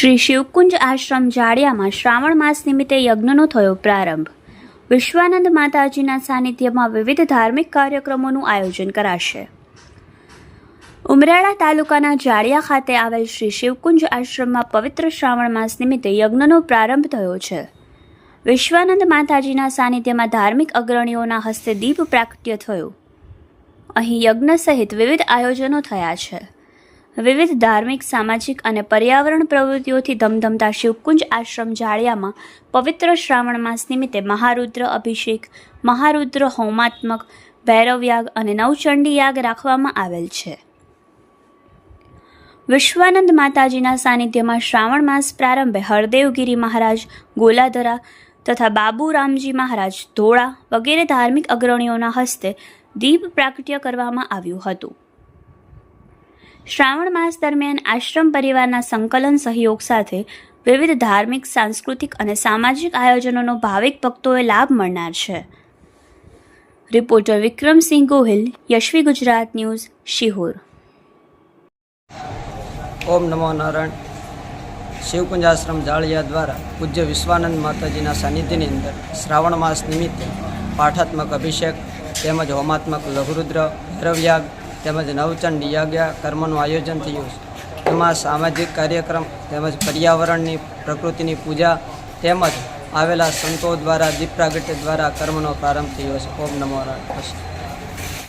શ્રી શિવકુંજ આશ્રમ જાડિયામાં શ્રાવણ માસ નિમિત્તે યજ્ઞનો થયો પ્રારંભ. વિશ્વાનંદ માતાજીના સાનિધ્યમાં વિવિધ ધાર્મિક કાર્યક્રમોનું આયોજન કરાશે. ઉમરાળા તાલુકાના જાડિયા ખાતે આવેલ શ્રી શિવકુંજ આશ્રમમાં પવિત્ર શ્રાવણ માસ નિમિત્તે યજ્ઞનો પ્રારંભ થયો છે. વિશ્વાનંદ માતાજીના સાનિધ્યમાં ધાર્મિક અગ્રણીઓના હસ્તે દીપ પ્રાગટ્ય થયું. અહીં યજ્ઞ સહિત વિવિધ આયોજનો થયા છે. વિવિધ ધાર્મિક, સામાજિક અને પર્યાવરણ પ્રવૃત્તિઓથી ધમધમતા શિવકુંજ આશ્રમ જાળિયામાં પવિત્ર શ્રાવણ માસ નિમિત્તે મહારુદ્ર અભિષેક, મહારુદ્ર હોમાત્મક, ભૈરવયાગ અને નવચંડી યાગ રાખવામાં આવેલ છે. વિશ્વાનંદ માતાજીના સાનિધ્યમાં શ્રાવણ માસ પ્રારંભે હરદેવગીરી મહારાજ ગોલાધરા તથા બાબુ રામજી મહારાજ ધોળા વગેરે ધાર્મિક અગ્રણીઓના હસ્તે દીપ પ્રાગટ્ય કરવામાં આવ્યું હતું. શ્રાવણ માસ દરમિયાન આશ્રમ પરિવારના સંકલન સહયોગ સાથે વિવિધ ધાર્મિક, સાંસ્કૃતિક અને સામાજિક આયોજનોનો ભાવિક ભક્તોએ લાભ મળનાર છે. Reporter Vikramsinh Gohil, Yashvi Gujarat news, Sihor. ઓમ નમો નારાયણ. શિવકુંજ આશ્રમ જાળિયા દ્વારા પૂજ્ય વિશ્વાનંદ માતાજીના સાનિધ્યની અંદર શ્રાવણ માસ નિમિત્તે પાઠાત્મક અભિષેક તેમજ હોમાત્મક લઘુરુદ્ર, ભૈરવયાગ તેમજ નવચંડ યજ્ઞ કર્મનું આયોજન થયું છે. એમાં સામાજિક કાર્યક્રમ તેમજ પર્યાવરણની પ્રકૃતિની પૂજા તેમજ આવેલા સંતો દ્વારા દીપ પ્રાગટ્ય દ્વારા કર્મનો પ્રારંભ થયો છે. ઓમ નમો નારાયણ